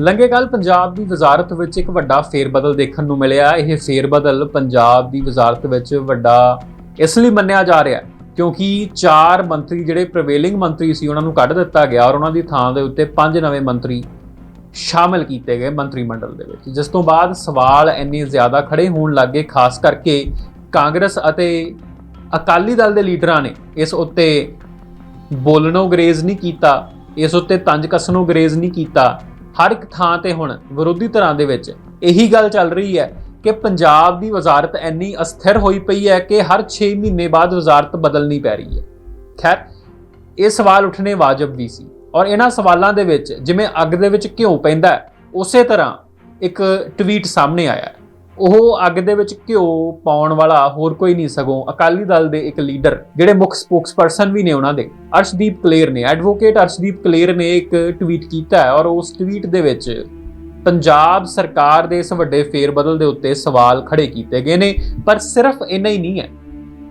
ਲੰਘੇ ਕੱਲ ਪੰਜਾਬ ਦੀ ਵਜ਼ਾਰਤ ਵਿੱਚ ਇੱਕ ਵੱਡਾ ਫੇਰਬਦਲ ਦੇਖਣ ਨੂੰ ਮਿਲਿਆ। ਇਹ ਫੇਰਬਦਲ ਪੰਜਾਬ ਦੀ ਵਜ਼ਾਰਤ ਵਿੱਚ ਵੱਡਾ ਇਸ ਲਈ ਮੰਨਿਆ ਜਾ ਰਿਹਾ ਕਿਉਂਕਿ ਚਾਰ ਮੰਤਰੀ ਜਿਹੜੇ ਪ੍ਰਵੇਲਿੰਗ ਮੰਤਰੀ ਸੀ, ਉਹਨਾਂ ਨੂੰ ਕੱਢ ਦਿੱਤਾ ਗਿਆ ਔਰ ਉਹਨਾਂ ਦੀ ਥਾਂ ਦੇ ਉੱਤੇ ਪੰਜ ਨਵੇਂ ਮੰਤਰੀ ਸ਼ਾਮਲ ਕੀਤੇ ਗਏ ਮੰਤਰੀ ਮੰਡਲ ਦੇ ਵਿੱਚ। ਜਿਸ ਤੋਂ ਬਾਅਦ ਸਵਾਲ ਇੰਨੇ ਜ਼ਿਆਦਾ ਖੜੇ ਹੋਣ ਲੱਗੇ ਖਾਸ ਕਰਕੇ ਕਾਂਗਰਸ ਅਤੇ ਅਕਾਲੀ ਦਲ ਦੇ ਲੀਡਰਾਂ ਨੇ ਇਸ ਉੱਤੇ ਬੋਲਣੋਂ ਗਰੇਜ਼ ਨਹੀਂ ਕੀਤਾ, ਇਸ ਉੱਤੇ ਤੰਜ ਕੱਸਣੋਂ ਗਰੇਜ਼ ਨਹੀਂ ਕੀਤਾ। ਹਰ ਇੱਕ ਥਾਂ ਤੇ ਹੁਣ ਵਿਰੋਧੀ ਧਿਰਾਂ ਦੇ ਵਿੱਚ ਇਹੀ ਗੱਲ ਚੱਲ ਰਹੀ ਹੈ ਕਿ ਪੰਜਾਬ ਦੀ ਵਜ਼ਾਰਤ ਇੰਨੀ ਅਸਥਿਰ ਹੋਈ ਪਈ ਹੈ ਕਿ ਹਰ 6 ਮਹੀਨੇ ਬਾਅਦ ਵਜ਼ਾਰਤ ਬਦਲਣੀ ਪੈ ਰਹੀ ਹੈ। ਖੈਰ, ਇਹ ਸਵਾਲ ਉੱਠਣੇ ਵਾਜਬ ਵੀ ਸੀ ਔਰ ਇਹਨਾਂ ਸਵਾਲਾਂ ਦੇ ਵਿੱਚ ਜਿਵੇਂ ਅੱਗ ਦੇ ਵਿੱਚ ਘਿਓ ਪੈਂਦਾ ਉਸੇ ਤਰ੍ਹਾਂ ਇੱਕ ਟਵੀਟ ਸਾਹਮਣੇ ਆਇਆ ਉਹ ਅੱਗ ਦੇ ਵਿੱਚ ਘਿਓ ਪਾਉਣ ਵਾਲਾ ਹੋਰ ਕੋਈ ਨਹੀਂ ਸਗੋਂ ਅਕਾਲੀ ਦਲ ਦੇ ਇੱਕ ਲੀਡਰ, ਜਿਹੜੇ ਮੁੱਖ ਸਪੋਕਸਪਰਸਨ ਵੀ ਨੇ ਉਹਨਾਂ ਦੇ। ਅਰਸ਼ਦੀਪ ਕਲੇਰ ਨੇ ਐਡਵੋਕੇਟ ਅਰਸ਼ਦੀਪ ਕਲੇਰ ਨੇ ਇੱਕ ਟਵੀਟ ਕੀਤਾ ਹੈ ਔਰ ਉਸ ਟਵੀਟ ਦੇ ਵਿੱਚ ਪੰਜਾਬ ਸਰਕਾਰ ਦੇ ਇਸ ਵੱਡੇ ਫੇਰਬਦਲ ਦੇ ਉੱਤੇ ਸਵਾਲ ਖੜੇ ਕੀਤੇ ਗਏ ਨੇ, ਪਰ ਸਿਰਫ ਇੰਨਾ ਹੀ ਨਹੀਂ ਹੈ।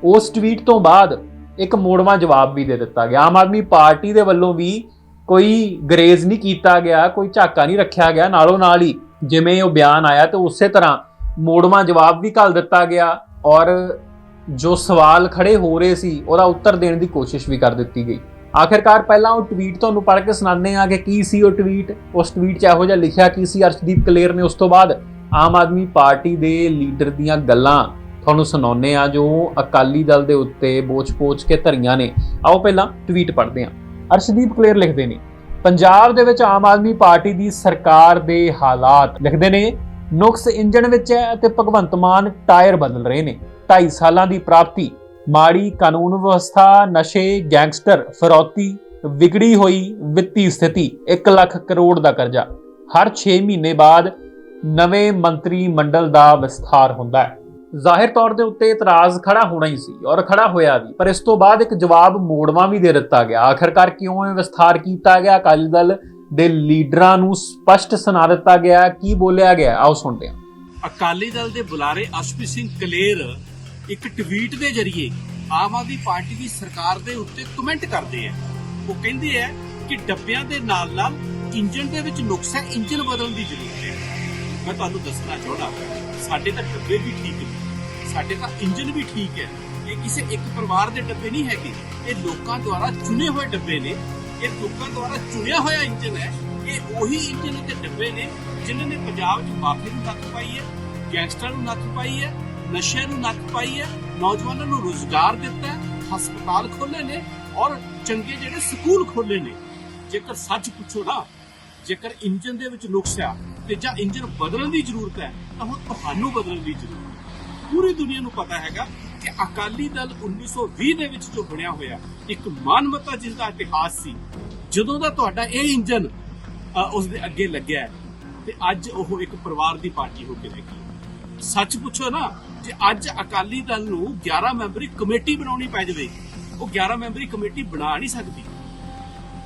ਉਸ ਟਵੀਟ ਤੋਂ ਬਾਅਦ ਇੱਕ ਮੋੜਵਾਂ ਜਵਾਬ ਵੀ ਦੇ ਦਿੱਤਾ ਗਿਆ। ਆਮ ਆਦਮੀ ਪਾਰਟੀ ਦੇ ਵੱਲੋਂ ਵੀ ਕੋਈ ਗਰੇਜ਼ ਨਹੀਂ ਕੀਤਾ ਗਿਆ, ਕੋਈ ਝਾਕਾ ਨਹੀਂ ਰੱਖਿਆ ਗਿਆ। ਨਾਲੋਂ ਨਾਲ ਹੀ ਜਿਵੇਂ ਉਹ ਬਿਆਨ ਆਇਆ ਤੇ ਉਸੇ ਤਰ੍ਹਾਂ ਮੋੜਵਾਂ ਜਵਾਬ ਵੀ ਘੱਲ ਦਿੱਤਾ ਗਿਆ ਔਰ ਜੋ ਸਵਾਲ ਖੜੇ ਹੋ ਰਹੇ ਸੀ, ਉਹਦਾ ਉੱਤਰ ਦੇਣ ਦੀ ਕੋਸ਼ਿਸ਼ ਵੀ ਕਰ ਦਿੱਤੀ ਗਈ। ਆਖਿਰਕਾਰ ਪਹਿਲਾਂ ਉਹ ਟਵੀਟ ਤੁਹਾਨੂੰ ਪੜ੍ਹ ਕੇ ਸੁਣਾਉਂਦੇ ਆ ਕਿ ਕੀ ਸੀ ਉਹ ਟਵੀਟ ਉਸ ਟਵੀਟ 'ਚ ਇਹੋ ਜਿਹਾ ਲਿਖਿਆ ਕੀ ਸੀ, ਅਰਸ਼ਦੀਪ ਕਲੇਰ ਨੇ ਉਸ ਤੋਂ ਬਾਅਦ ਆਮ ਆਦਮੀ ਪਾਰਟੀ ਦੇ ਲੀਡਰ ਦੀਆਂ ਗੱਲਾਂ ਤੁਹਾਨੂੰ ਸੁਣਾਉਂਦੇ ਆ ਜੋ ਅਕਾਲੀ ਦਲ ਦੇ ਉੱਤੇ ਬੋਝ-ਪੋਚ ਕੇ ਧਰੀਆਂ ਨੇ। ਆਓ ਪਹਿਲਾਂ ਟਵੀਟ ਪੜ੍ਹਦੇ ਹਾਂ। ਅਰਸ਼ਦੀਪ ਕਲੇਰ ਲਿਖਦੇ ਨੇ, ਪੰਜਾਬ ਦੇ ਵਿੱਚ ਆਮ ਆਦਮੀ ਪਾਰਟੀ ਦੀ ਸਰਕਾਰ ਦੇ ਹਾਲਾਤ ਲਿਖਦੇ ਨੇ ਨੁਕਸ ਇੰਜਣ ਵਿੱਚ ਹੈ ਅਤੇ ਭਗਵੰਤ ਮਾਨ ਟਾਇਰ ਬਦਲ ਰਹੇ ਨੇ। 2.5 ਸਾਲਾਂ ਦੀ ਪ੍ਰਾਪਤੀ, ਮਾੜੀ ਕਾਨੂੰਨ ਵਿਵਸਥਾ, ਨਸ਼ੇ, ਗੈਂਗਸਟਰ, ਫਰੌਤੀ, ਵਿਗੜੀ ਹੋਈ ਵਿੱਤੀ ਸਥਿਤੀ 1 ਲੱਖ ਕਰੋੜ ਦਾ ਕਰਜ਼ਾ। ਹਰ 6 ਮਹੀਨੇ ਬਾਅਦ ਨਵੇਂ ਮੰਤਰੀ ਮੰਡਲ ਦਾ ਵਿਸਥਾਰ ਹੁੰਦਾ ਹੈ। ਜ਼ਾਹਿਰ ਤੌਰ ਦੇ ਉੱਤੇ ਇਤਰਾਜ਼ ਖੜਾ ਹੋਣਾ ਹੀ ਸੀ ਔਰ ਖੜਾ ਹੋਇਆ ਵੀ, ਪਰ ਇਸ ਤੋਂ ਬਾਅਦ ਇੱਕ ਜਵਾਬ ਮੋੜਵਾ ਵੀ ਦੇ ਦਿੱਤਾ ਗਿਆ। ਆਖਰਕਾਰ ਕਿਉਂ ਇਹ ਵਿਸਥਾਰ ਕੀਤਾ ਗਿਆ? ਅਕਾਲੀ ਦਲ ਦੇ ਲੀਡਰਾਂ ਨੂੰ ਸਪਸ਼ਟ ਸੁਣਾ ਦਿੱਤਾ ਗਿਆ ਕੀ ਬੋਲਿਆ ਗਿਆ ਆਓ ਸੁਣਦੇ ਹਾਂ। ਅਕਾਲੀ ਦਲ ਦੇ ਬੁਲਾਰੇ ਅਸ਼ਪੀ ਸਿੰਘ ਕਲੇਰ ਇੱਕ ਟਵੀਟ ਦੇ ਜ਼ਰੀਏ ਆਮ ਆਦਮੀ ਪਾਰਟੀ ਦੀ ਸਰਕਾਰ ਦੇ ਉੱਤੇ ਕਮੈਂਟ ਕਰਦੇ ਆ। ਉਹ ਕਹਿੰਦੇ ਆ ਕਿ ਡੱਬਿਆਂ ਦੇ ਨਾਲ ਨਾਲ ਇੰਜਨ ਦੇ ਵਿੱਚ ਨੁਕਸ ਹੈ ਇੰਜਨ ਬਦਲਣ ਦੀ ਜ਼ਰੂਰਤ ਹੈ। ਮੈਂ ਤੁਹਾਨੂੰ ਦੱਸਣਾ ਚਾਹੁੰਦਾ ਸਾਡੇ ਤਾਂ ਡੱਬੇ ਵੀ ਠੀਕ ਨੇ, ਸਾਡੇ ਤਾਂ ਇੰਜਨ ਵੀ ਠੀਕ ਹੈ। ਇਹ ਕਿਸੇ ਇੱਕ ਪਰਿਵਾਰ ਦੇ ਡੱਬੇ ਨਹੀਂ ਹੈਗੇ। ਇਹ ਲੋਕਾਂ ਦੁਆਰਾ ਚੁਣੇ ਹੋਏ ਡੱਬੇ ਨੇ। ਇਹ ਲੋਕਾਂ ਦੁਆਰਾ ਚੁਣਿਆ ਹੋਇਆ ਇੰਜਨ ਹੈ। ਇਹ ਉਹੀ ਇੰਜਨ ਤੇ ਡੱਬੇ ਨੇ, ਜਿਨ੍ਹਾਂ ਨੇ ਪੰਜਾਬ 'ਚ ਮਾਫੀ ਨੂੰ ਨੱਥ ਪਾਈ ਹੈ, ਗੈਂਗਸਟਰ ਨੂੰ ਨੱਥ ਪਾਈ ਹੈ ਨਸ਼ੇ ਨੂੰ ਨੱਥ ਪਾਈ ਹੈ, ਨੌਜਵਾਨਾਂ ਨੂੰ ਰੋਜ਼ਗਾਰ ਦਿੱਤਾ ਹਸਪਤਾਲ ਖੋਲੇ ਨੇ ਔਰ ਚੰਗੇ ਜਿਹੜੇ ਸਕੂਲ ਖੋਲੇ ਨੇ। ਜੇਕਰ ਸੱਚ ਪੁੱਛੋ ਨਾ, ਜੇਕਰ ਇੰਜਨ ਦੇ ਵਿੱਚ ਨੁਕਸ ਆ ਤੇ ਜਾਂ ਇੰਜਨ ਬਦਲਣ ਦੀ ਜ਼ਰੂਰਤ ਹੈ, ਤਾਂ ਹੁਣ ਤੁਹਾਨੂੰ ਬਦਲਣ ਦੀ ਜ਼ਰੂਰਤ ਹੈ। ਪੂਰੀ ਦੁਨੀਆ ਨੂੰ ਪਤਾ ਹੈਗਾ ਕਿ ਅਕਾਲੀ ਦਲ 1920 ਦੇ ਵਿੱਚ ਜੋ ਬਣਿਆ ਹੋਇਆ ਇੱਕ ਮਾਨਵਤਾ ਜਿਸ ਦਾ ਇਤਿਹਾਸ ਸੀ ਜਦੋਂ ਦਾ ਤੁਹਾਡਾ ਇਹ ਇੰਜਨ ਅ, ਉਸ ਦੇ ਅੱਗੇ ਲੱਗਿਆ ਤੇ ਅੱਜ ਉਹ ਇੱਕ ਪਰਿਵਾਰ ਦੀ ਪਾਰਟੀ ਹੋ ਕੇ ਰਹਿ ਗਈ ਸੱਚ ਪੁੱਛੋ ਨਾ ਜੇ ਅੱਜ ਅਕਾਲੀ ਦਲ ਨੂੰ 11 ਮੈਂਬਰੀ ਕਮੇਟੀ ਬਣਾਉਣੀ ਪੈ ਜਾਵੇ ਉਹ 11 ਮੈਂਬਰੀ ਕਮੇਟੀ ਬਣਾ ਨਹੀਂ ਸਕਦੀ।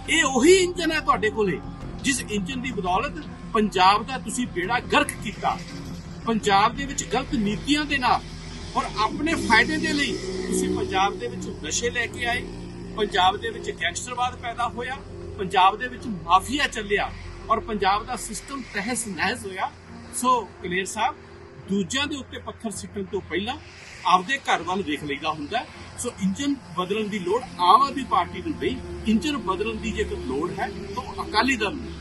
ਇਹ ਉਹੀ ਇੰਜਨ ਹੈ ਤੁਹਾਡੇ ਕੋਲੇ ਜਿਸ ਇੰਜਨ ਦੀ ਬਦੌਲਤ ਪੰਜਾਬ ਦਾ ਤੁਸੀਂ ਬੇੜਾ ਗਰਕ ਕੀਤਾ। ਪੰਜਾਬ ਦੇ ਵਿੱਚ ਗਲਤ ਨੀਤੀਆਂ ਦੇ ਨਾਲ ਔਰ ਆਪਣੇ ਫਾਇਦੇ ਦੇ ਲਈ ਤੁਸੀਂ ਪੰਜਾਬ ਦੇ ਵਿੱਚ ਨਸ਼ੇ ਲੈ ਕੇ ਆਏ, ਪੰਜਾਬ ਦੇ ਵਿੱਚ ਗੈਂਗਸਟਰਵਾਦ ਪੈਦਾ ਹੋਇਆ, ਪੰਜਾਬ ਦੇ ਵਿੱਚ ਮਾਫੀਆ ਚੱਲਿਆ ਔਰ ਪੰਜਾਬ ਦਾ ਸਿਸਟਮ ਤਹਿਸ ਨਹਿਸ ਹੋਇਆ। ਸੋ ਕਲੇਰ ਸਾਹਿਬ, ਦੂਜਿਆਂ ਦੇ ਉੱਤੇ ਪੱਥਰ ਸਿੱਟਣ ਤੋਂ ਪਹਿਲਾਂ ਆਪਦੇ ਘਰ ਵੱਲ ਵੇਖ ਲਈਦਾ ਹੁੰਦਾ ਸੋ ਇੰਜਨ ਬਦਲਣ ਦੀ ਲੋੜ ਆਮ ਆਦਮੀ ਪਾਰਟੀ ਨੂੰ ਨਹੀਂ ਇੰਜਨ ਬਦਲਣ ਦੀ ਜੇਕਰ ਲੋੜ ਹੈ ਤਾਂ ਉਹ ਅਕਾਲੀ ਦਲ ਨੂੰ।